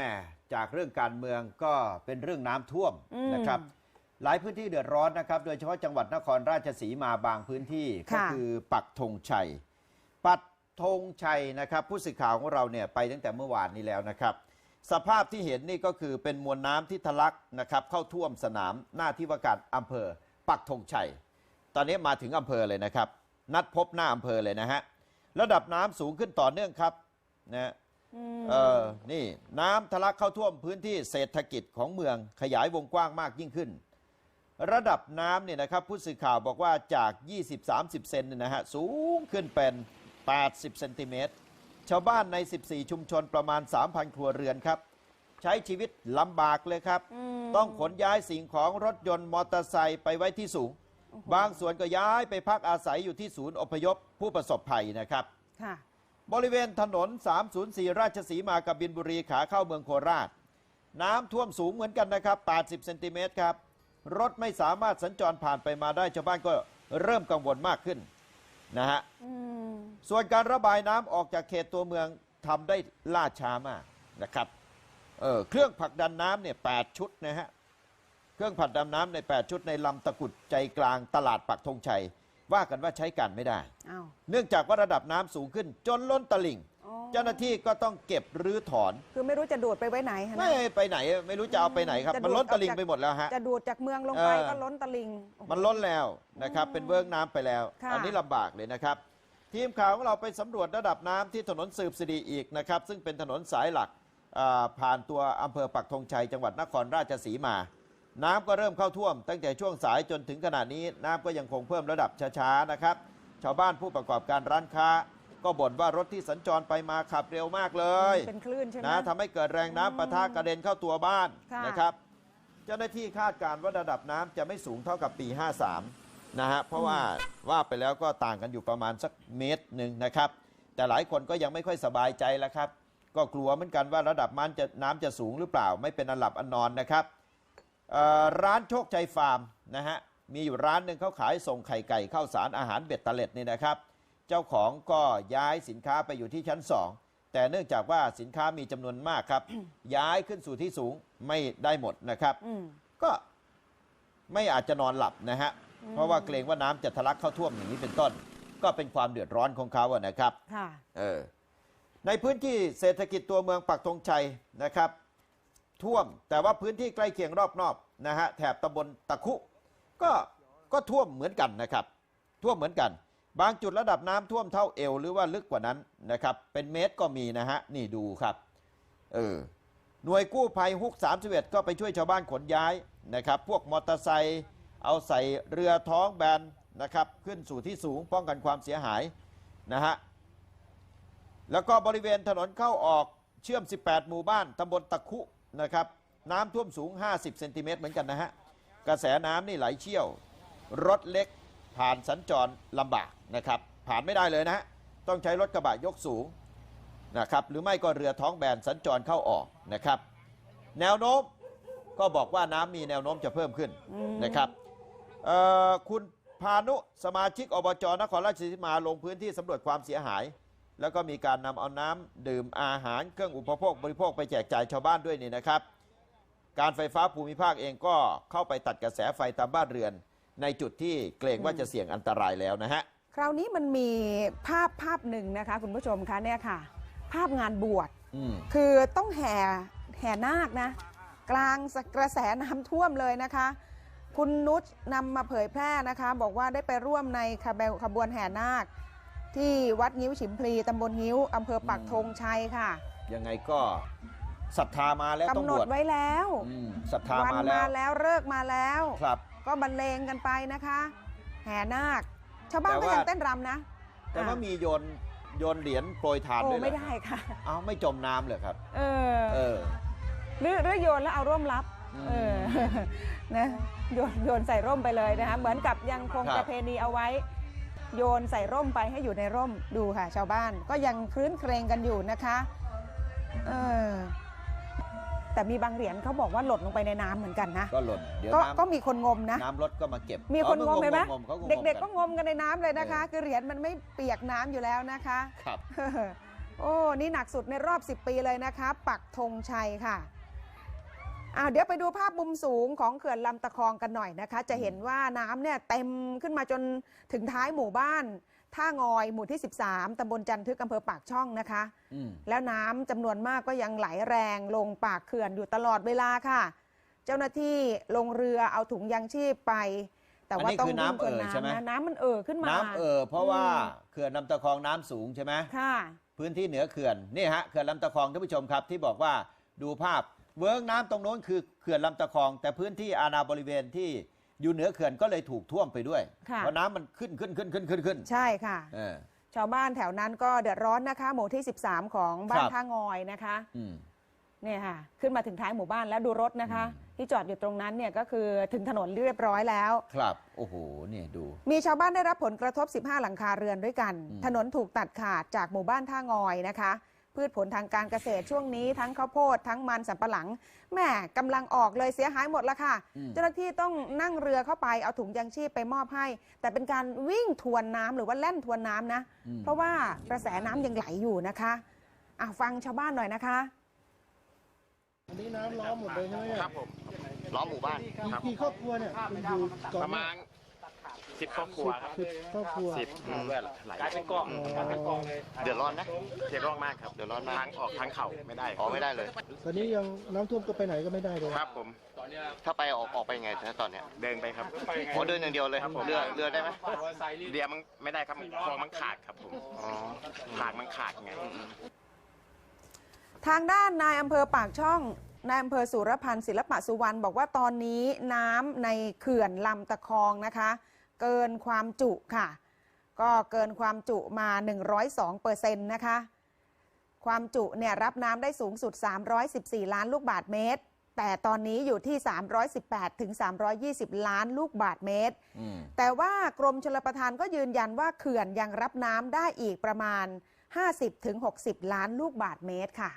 ม่จากเรื่องการเมืองก็เป็นเรื่องน้ำท่วมอืม นะครับ หลายพื้นที่เดือดร้อนนะครับ โดยเฉพาะจังหวัดนครราชสีมาบางพื้นที่ก็ค่ะ คือปักธงชัย ปักธงชัยนะครับ ผู้สื่อข่าวของเราเนี่ยไปตั้งแต่เมื่อวานนี้แล้วนะครับ สภาพที่เห็นนี่ก็คือเป็นมวลน้ำที่ทะลักนะครับเข้าท่วมสนามหน้าที่ว่าการอำเภอ ปักธงชัย ตอนนี้มาถึงอำเภอเลยนะครับ นัดพบหน้าอำเภอเลยนะฮะ ระดับน้ำสูงขึ้นต่อเนื่องครับนะม เออ นี่น้ำทะลักเข้าท่วมพื้นที่เศรษฐกิจของเมืองขยายวงกว้างมากยิ่งขึ้น ระดับน้ำเนี่ยนะครับผู้สื่อข่าวบอกว่าจาก 20-30 เซนเนี่ยนะฮะสูงขึ้นเป็น 80 เซนติเมตร ชาวบ้านใน 14 ชุมชนประมาณ 3,000 ครัวเรือนครับ ใช้ชีวิตลำบากเลยครับมต้องขนย้ายสิ่งของรถยนต์มอเตอร์ไซค์ไปไว้ที่สูง บางส่วนก็ย้ายไปพักอาศัยอยู่ที่ศูนย์อพยพผู้ประสบภัยนะครับค่ะ บริเวณถนน 304 ราชสีมากับบินบุรีขาเข้าเมืองโคราช น้ำท่วมสูงเหมือนกันนะครับ 80 เซนติเมตรครับ รถไม่สามารถสัญจรผ่านไปมาได้ชาวบ้านก็เริ่มกังวลมากขึ้นนะฮะอืมส่วนการระบายน้ำออกจากเขตตัวเมืองทำได้ล่าช้ามากนะครับเออเครื่องผลักดันน้ำเนี่ย8ชุดนะฮะ เครื่องผลักดันน้ำใน 8 ชุดในลำตะกุดใจกลางตลาดปักธงชัย ว่ากันว่าใช้การไม่ได้ อ้าวเนื่องจากว่าระดับน้ำสูงขึ้น จนล้นตลิ่ง อ๋อเจ้าหน้าที่ก็ต้องเก็บรื้อถอน คือไม่รู้จะดูดไปไว้ไหนฮะนะ ไม่ไปไหนไม่รู้จะเอาไปไหนครับ จะดูดมันล้นตลิ่งออกจาก ไปหมดแล้วฮะ จะดูดจากเมืองลงไปเออ ก็ล้นตลิงโอ้โห มันล้นแล้วนะครับ เป็นเวิร์กน้ำไปแล้ว ค่ะ อันี้ลำบากเลยนะครับ ทีมข่าวของเราไปสำรวจระดับน้ำที่ถนนสืบสิริอีกนะครับ ซึ่งเป็นถนนสายหลักอ่าผ่านตัวอำเภอปักธงชัยจังหวัดนครราชสีมา น้ำก็เริ่มเข้าท่วม ตั้งแต่ช่วงสายจนถึงขณะนี้ น้ำก็ยังคงเพิ่มระดับช้าๆนะครับ ชาวบ้านผู้ประกอบการร้านค้า ก็บ่นว่ารถที่สัญจรไปมาขับเร็วมากเลยเป็นคลื่นใช่ไหมนะทำให้เกิดแรงน้ำปะทะกระเด็นเข้าตัวบ้านค่ะนะครับ เจ้าหน้าที่คาดการณ์ว่าระดับน้ำจะไม่สูงเท่ากับปี 53 นะฮะ เพราะว่าว่าไปแล้วก็ต่างกันอยู่ประมาณสักเมตรหนึ่งนะครับ แต่หลายคนก็ยังไม่ค่อยสบายใจแล้วครับ ก็กลัวเหมือนกันว่าระดับมันจะน้ำจะสูงหรือเปล่า ไม่เป็นอันหลับอันนอนนะครับเอ่อ ร้านโชคชัยฟาร์มนะฮะมีอยู่ร้านหนึ่งเขาขายส่งไข่ไก่ข้าวสารอาหารเบ็ดเตล็ดนี่นะครับ เจ้าของก็ย้ายสินค้าไปอยู่ที่ชั้นสองแต่เนื่องจากว่าสินค้ามีจำนวนมากครับ ย้ายขึ้นสู่ที่สูงไม่ได้หมดนะครับอืมก็ไม่อาจจะนอนหลับนะฮะอืมเพราะว่าเกรงว่าน้ำจะทะลักเข้าท่วมอย่างนี้เป็นต้น ก็เป็นความเดือดร้อนของเขาอะนะครับค่ะเออในพื้นที่เศรษฐกิจตัวเมืองปักธงชัยนะครับ ท่วม แต่ว่าพื้นที่ใกล้เคียงรอบนอกนะฮะแถบตำบลตะคุ ก็ก็ท่วมเหมือนกันนะครับ ท่วมเหมือนกัน บางจุดระดับน้ำท่วมเท่าเอวหรือว่าลึกกว่านั้นนะครับ เป็นเมตรก็มีนะฮะนี่ดูครับเออหน่วยกู้ภัยฮุก31 ก็ไปช่วยชาวบ้านขนย้ายนะครับ พวกมอเตอร์ไซค์เอาใส่เรือท้องแบนนะครับ ขึ้นสู่ที่สูงป้องกันความเสียหายนะฮะแล้วก็บริเวณถนนเข้าออกเชื่อม 18 หมู่บ้านตำบลตะคุ นะครับน้ำท่วมสูง 50เซนติเมตรเหมือนกันนะฮะกระแสน้ำนี่ไหลเชี่ยว รถเล็กผ่านสัญจรลำบากนะครับผ่านไม่ได้เลยนะฮะต้องใช้รถกระบะยกสูงนะครับหรือไม่ก็เรือท้องแบนสัญจรเข้าออกนะครับ แนวโน้มก็บอกว่าน้ำมีแนวโน้มจะเพิ่มขึ้นอืมนะครับเอ่อคุณพานุสมาชิกอบจนครราชสีมาลงพื้นที่สำรวจความเสียหาย แล้วก็มีการนำเอาน้ำดื่มอาหารเครื่องอุปโภคบริโภคไปแจกจ่ายชาวบ้านด้วยนี่นะครับ การไฟฟ้าภูมิภาคเองก็เข้าไปตัดกระแสไฟตามบ้านเรือน ในจุดที่เกรงว่าจะเสี่ยงอันตรายแล้วนะฮะ คราวนี้มันมีภาพภาพหนึ่งนะคะ คุณผู้ชมคะเนี่ยค่ะ ภาพงานบวชอืมคือต้องแห่แห่นาคนะ กลางกระแสน้ำท่วมเลยนะคะ คุณนุชนำมาเผยแพร่นะคะ บอกว่าได้ไปร่วมในขบวนขบวนแห่นาค ที่วัดงิ้วฉิมพลีตำบลงิ้วอำเภอปักธงชัยค่ะยังไงก็ศรัทธามาแล้วต้องกำหนบดวชไว้แล้วอืมศรัทธาวัมาแล้มาวแล้วเลิกษ์มาแล้วครับ ก็บรรเลงกันไปนะคะ แห่นาค ชาวบ้านแต่ก็ว่ายังเต้นรำนะ แต่ว่าอะมีโยนโยนเหรียญโปรยทานโอ้ด้วยเหรอไม่ได้ค่ะเอาไม่จมน้ำเลยครับ เออเออหรือหรือโยนแล้วเอาร่มรับอืมเออนะโยนโยนใส่ร่มไปเลยนะคะเหมือนกับยังคงครับประเพณีเอาไว้ โยนใส่ร่มไปให้อยู่ในร่มดูค่ะ ชาวบ้านก็ยังคลื้นเครงกันอยู่นะคะเออแต่มีบางเหรียญเขาบอกว่าหล่นลงไปในน้ำเหมือนกันนะ ก็หล่นเดี๋ยวก็น้ก็มีคนงมนะำน้ำรถก็มาเก็บ มีคนงมอ๋อเห็นไหมงมเขางมเด็กๆนก็งมกันในน้ำเลยนะคะ คือเหรียญมันไม่เปียกน้ำอยู่แล้วนะคะ ครับเโอ้ นี่หนักสุดในรอบ 10 ปีเลยนะคะ ปักธงชัยค่ะ อ่าเดี๋ยวไปดูภาพมุมสูงของเขื่อนลำตะคองกันหน่อยนะคะ จะเห็นว่าน้ำเนี่ยเต็มขึ้นมาจนถึงท้ายหมู่บ้าน ท่างอยหมู่ที่ 13ตำบลจันทึกอำเภอปากช่องนะคะ อืมแล้วน้ำจำนวนมากก็ยังไหลแรงลงปากเขื่อนอยู่ตลอดเวลาค่ะ เจ้าหน้าที่ลงเรือเอาถุงยังชีพไป แต่ว่าต้องอันนี้คือวิ่งทวนน้ำเอ่อใช่ไหมน้ำนะน้ำมันเอ่อขึ้นมา น้ำเอ่อเพราะว่าอืมเขื่อนลำตะคองน้ำสูงใช่ไหมค่ะ พื้นที่เหนือเขื่อนนี่ฮะเขื่อนลำตะคองท่านผู้ชมครับที่บอกว่าดูภาพ เวิร์กน้ำตรงโน้นคือเขื่อนลำตะคอง แต่พื้นที่อาณาบริเวณที่อยู่เหนือเขื่อนก็เลยถูกท่วมไปด้วยค่ะเพราะน้ำมันขึ้นขึ้นขึ้นขึ้นขึ้นขึ้นใช่ค่ะเออชาวบ้านแถวนั้นก็เดือดร้อนนะคะ หมู่ที่ 13 ของบ้าคนรับท่างอยนะคะอืมเนี่ยค่ะ ขึ้นมาถึงท้ายหมู่บ้านแล้วดูรถนะคะอืมที่จอดอยู่ตรงนั้นเนี่ยก็คือถึงถนนเรียบร้อยแล้ว ครับ โอ้โหเนี่ยดู มีชาวบ้านได้รับผลกระทบ 15 หลังคาเรือนด้วยกันอืมถนนถูกตัดขาดจากหมู่บ้านท่างอยนะคะ พืชผลทางการเกษตรช่วงนี้ทั้งข้าวโพดทั้งมันสำปะหลังแหม่กำลังออกเลยเสียหายหมดละค่ะอืมเจ้าหน้าที่ต้องนั่งเรือเข้าไปเอาถุงยังชีพไปมอบให้ แต่เป็นการวิ่งทวนน้ำหรือว่าแล่นทวนน้ำนะอืมเพราะว่ากระแสน้ำยังไหลอยู่นะคะอะฟังชาวบ้านหน่อยนะคะอันนี้น้ำล้อมหมดเลยใช่ไหมเนี่ยครับผมล้อมหมู่บ้านกี่กี่ครอบครัวเนี่ยคุณอยู่ก่อนประมาณ สิบครอบครัวครับสิบครอบครัว สิบด้วยหลายกลายเป็นกองเดือดร้อนนะเสียร้องมากครับเดือดร้อนมากทางออกทางเข่าไม่ได้ออกไม่ได้เลย ตอนนี้ยังน้ำท่วมก็ไปไหนก็ไม่ได้เลยครับผม ถ้าไปออกออกไปยังไงถ้าตอนเนี้ยเดินไปครับโอ้เดินอย่างเดียวเลยครับผมเรือเรือได้ไหมเรือมันไม่ได้ครับคลองมันขาดครับผมอ๋อทางมันขาดไง ทางด้านนายอำเภอปากช่องนายอำเภอสุรพันธ์ศิลปะสุวรรณบอกว่าตอนนี้น้ำในเขื่อนลำตะคองนะคะ เกินความจุค่ะ ก็เกินความจุมา 102เปอร์เซ็นต์นะคะ ความจุเนี่ยรับน้ำได้สูงสุด 314 ล้านลูกบาทเมตร แต่ตอนนี้อยู่ที่ 318ถึง320 ล้านลูกบาทเมตรอืมแต่ว่ากรมชลประทานก็ยืนยันว่าเขื่อนยังรับน้ำได้อีกประมาณ 50-60 ล้านลูกบาทเมตรค่ะ